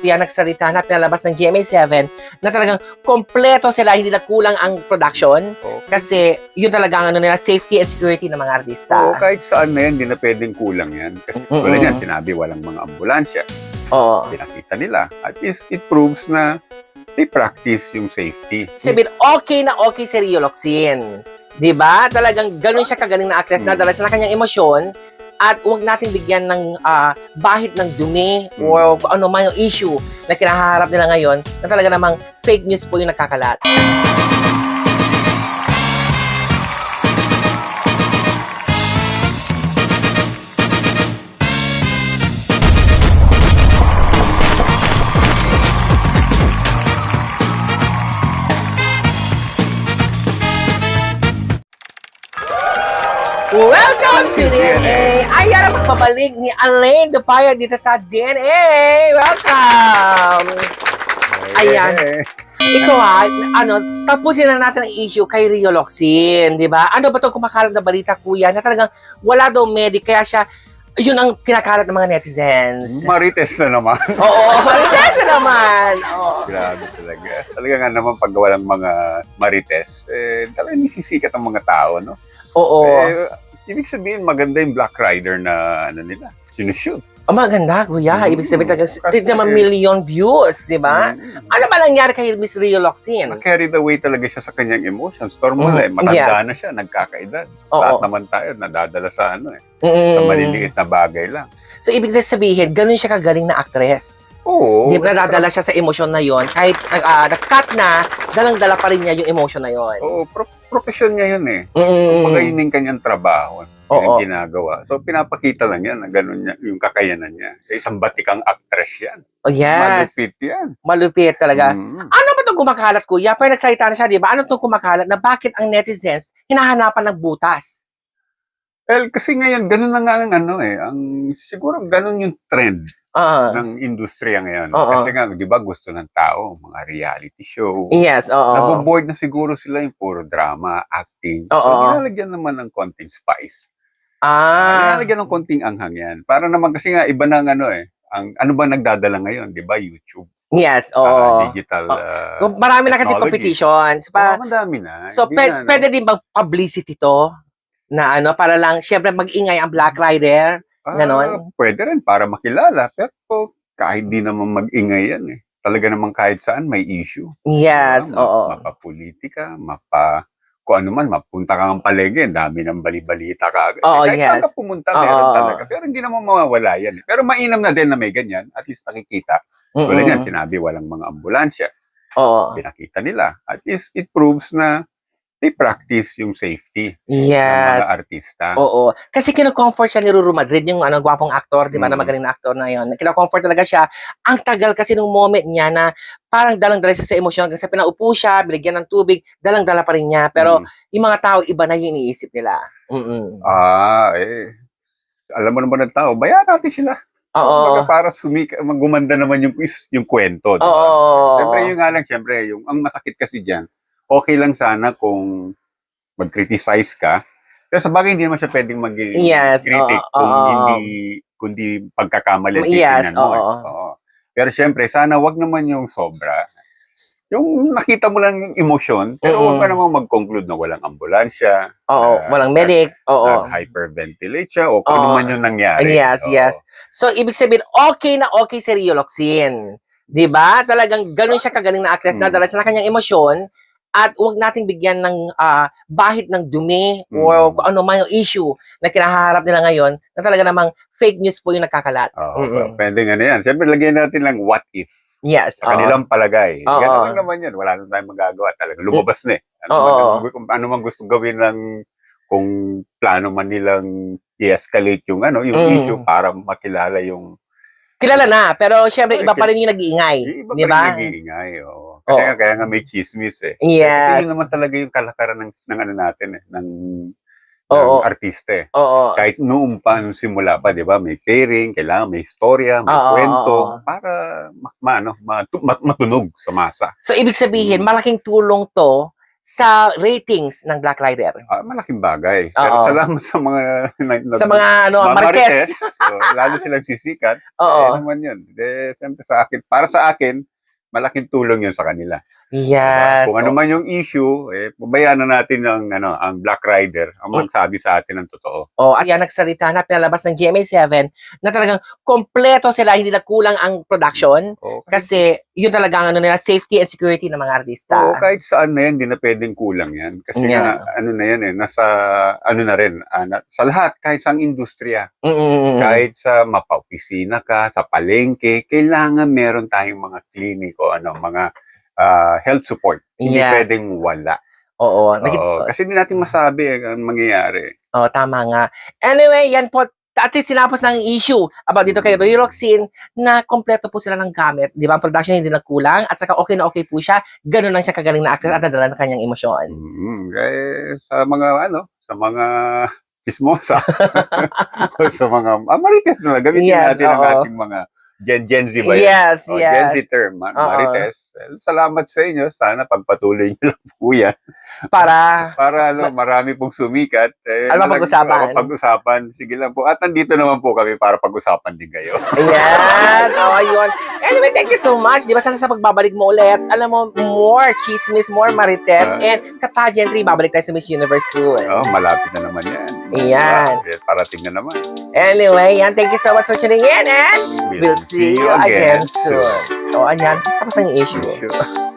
Kuya nagsalita na pinalabas ng GMA7 na talagang kompleto sila, hindi na kulang ang production Oo. kasi yun talaga ang ano nila, safety and security ng mga artista. Oo, kahit saan na yan, hindi na pwedeng kulang yan. Kasi Mm-mm. wala yan, sinabi walang mga ambulansya. Oo. Pinakita nila. At least it proves na they practice yung safety. Sabihin, okay na okay si Rio Locsin. Di ba? Talagang ganun siya kagaling na actress na Mm. dala siya ng kanyang emosyon at huwag natin bigyan ng ah, bahid ng dumi Mm. or ano man yung issue na kinaharap nila ngayon na talaga namang fake news po yung nagkakalat. Welcome to DNA! Ayan ang pagbabalik ni Alain Dupaya dito sa DNA! Welcome! Ayan. Ito ha, ano, tapusin na natin ang issue kay Rio Locsin, di ba? Ano ba itong kumakalat na balita, kuya, na talagang wala daw medic, kaya siya, yun ang kinakalat ng mga netizens. Marites na naman. Oo, marites na naman! Oo. Grabe talaga. Talaga nga naman pag walang mga marites, eh, talagang nisisikat ang mga tao, no? Oo. Eh, ibig sabihin, maganda yung Black Rider na, ano nila, sinushoot. Ang maganda, kuya. Mm. Ibig sabihin talaga, Kasi- naman million views, di ba? Mm. Ano ba nangyari kay Miss Rio Locsin? Na-carried away talaga siya sa kanyang emotions. Normal Mm, eh, matanda yes. na siya, nagkakaedad. Oo. Lahat naman tayo, nadadala sa ano eh, sa Mm. maliliit na bagay lang. So, ibig sabihin, ganun siya kagaling na actress. Oo. Di ba nadadala siya sa emosyon na yon kahit uh, nag-cut na, dalang-dala pa rin niya yung emosyon na yon. Oo, pro- profession niya yun eh. Mm. Kumbaga yun yung kanyang trabaho. Oo. Yung ginagawa. So, pinapakita lang yan na ganun niya, yung kakayanan niya. Eh, Isang batikang actress yan. Oh, yes. Malupit yan. Malupit talaga. Mm. Ano ba itong kumakalat, kuya? Pero nagsalita na siya, di ba? Ano itong kumakalat na bakit ang netizens hinahanapan ng butas? Well, kasi ngayon, ganun na nga ang ano eh. Ang, siguro ganun yung trend Ah. ng industriya ngayon. Oo. Kasi nga, di ba, gusto ng tao, mga reality show. yes, oo. Naboboard na siguro sila yung puro drama, acting. Oo. So, nilalagyan naman ng konting spice. ah. Nilalagyan ng konting anghang yan. Para naman kasi nga, iba na ang ano eh. Ang, ano ba nagdadala ngayon? Di ba? YouTube. Yes, oo. digital. Oo. ah, Kung Marami na kasi technology. competitions. Pa, madami na. so, pe- na, ano. pwede din bang publicity to? Na ano, para lang, syempre mag-ingay ang Black Rider. Ah, ganon? Pwede rin para makilala. Pero kahit di naman mag-ingay yan eh. Talaga naman kahit saan may issue. Yes, ma- oo. Mapapolitika, mapa kung ano man, mapunta ka ng palengke, dami ng bali-balita ka agad. Oo, Kahit saan yes. ka pumunta, Oo, meron talaga. Pero hindi naman mawawala yan. eh. Pero mainam na din na may ganyan. At least nakikita. Wala Mm-mm. yan, sinabi walang mga ambulansya. Oo. Pinakita nila. At least it proves na they practice yung safety ng Yes. mga artista. Oo. Kasi kino-comfort siya ni Ruru Madrid, yung ano, gwapong aktor, di ba, na Mm. magaling na aktor na yon. Kino-comfort talaga siya. Ang tagal kasi nung moment niya na parang dalang-dala siya sa emosyon. Sa pinaupo siya, binigyan ng tubig, dalang-dala pa rin niya. Pero Mm. yung mga tao, iba na yung iniisip nila. Mm-mm. Ah, eh. Alam mo naman ng tao, bayaan natin sila. Oo. Kumbaga para sumika, magumanda naman yung, yung kwento. di ba? Oo. Siyempre, yun nga lang, siyempre, yung, ang masakit kasi dyan, okay lang sana kung mag-criticize ka. Pero sa bagay, hindi naman siya pwedeng maging Yes, critic oo, kung oo. hindi kundi pagkakamali Yes, mo. eh. oo. Oo. Pero siyempre, sana wag naman yung sobra. Yung nakita mo lang yung emosyon, pero Mm-mm. wag ka namang mag-conclude na walang ambulansya, Oo. Ah, Walang medic. Oo. hyperventilate siya, o kung ano man yung nangyari. Yes, Oo. yes. So, ibig sabihin, okay na okay si Rio Locsin. Di ba? Talagang ganun siya kagaling na actress, Mm. nadala siya ng kanyang emosyon at huwag nating bigyan ng ah, bahid ng dumi or Mm. kung ano man yung issue na kinaharap nila ngayon na talaga namang fake news po yung nagkakalat. Oo, Mm-mm. pwede nga na yan. Siyempre, lagyan natin lang what if. Yes. Sa oo. kanilang palagay. Oo. Ganun lang naman yan. Wala na tayong magagawa. Talaga lumabas na eh. Ano, man, kung ano man gusto gawin ng kung plano man nilang i-escalate yung ano, yung Mm. issue para makilala yung Kilala na, pero syempre iba pa rin yung nag-iingay. iba Di pa ba? rin nag-iingay. Oo. Kasi Oo. nga, kaya nga may chismis eh. Yes. Kasi yun naman talaga yung kalakaran ng, ng ano natin eh, ng, Oo. ng artista eh. Oo. Kahit noong pa, nung simula pa, di ba, may pairing, kailangan may istorya, may Oo, kwento, oo. para ma, ma, ano, matu- mat- matunog sa masa. So, ibig sabihin, Mm. malaking tulong to sa ratings ng Black Rider? Ah, malaking bagay. Pero Oo. salamat sa mga... na- Sa mga ano, mga Marites. So, lalo silang sisikat. Oo. Eh, naman yun. De, siyempre sa akin, para sa akin, malaking tulong yun sa kanila. Yes. Kung ano man yung issue, eh, pabayaan na natin ang, ano, ang Black Rider ang magsabi sa atin ng totoo. Oh, at yan nagsalita na pinalabas ng GMA7 na talagang kompleto sila, hindi na kulang ang production O, kasi yun talaga ang ano nila, safety and security ng mga artista. Oo, kahit saan na yan, hindi na pwedeng kulang yan. Kasi Yeah. nga, ano na yan eh, nasa, ano na rin, ah, na- sa lahat, kahit sa industriya, Mm-mm. kahit sa mapaopisina ka, sa palengke, kailangan meron tayong mga clinic o ano, mga ah, health support. Hindi Yes. pwedeng wala. Oo. Nagit- Oo, kasi hindi natin masabi eh, ang mangyayari. oh, tama nga. Anyway, yan po, at least sinapos ng issue about dito kay Roy Roxin na kompleto po sila ng gamit. Di ba? Ang production hindi nagkulang at saka okay na okay po siya. Ganun lang siya kagaling na actress at nadala ng kanyang emosyon. Mm, eh, sa mga ano, sa mga chismosa. o sa mga, ah, marites na lang. Gamitin Yes, natin ang oo. ating mga Gen, Gen Z ba yan? Yes, O, Gen Z yes. term, Oo. marites. Eh, Salamat sa inyo. Sana pagpatuloy nyo lang po yan. Para, Para ano, marami pong sumikat. Eh, Ano nalag- pag-usapan? pag-usapan. Sige lang po. At nandito naman po kami para pag-usapan din kayo. Ayan. Oh, ayun. Anyway, thank you so much. Di ba sana sa pagbabalik mo ulit, alam mo, more chismis, more marites, Ah. and sa pageantry, babalik tayo sa Miss Universe soon. Oh, malapit na naman yan. Ayan. Eh, parating na naman. Anyway, yan. Thank you so much for tuning in, and we'll see you again soon. O, ayan. Tapos ang issue. Sure.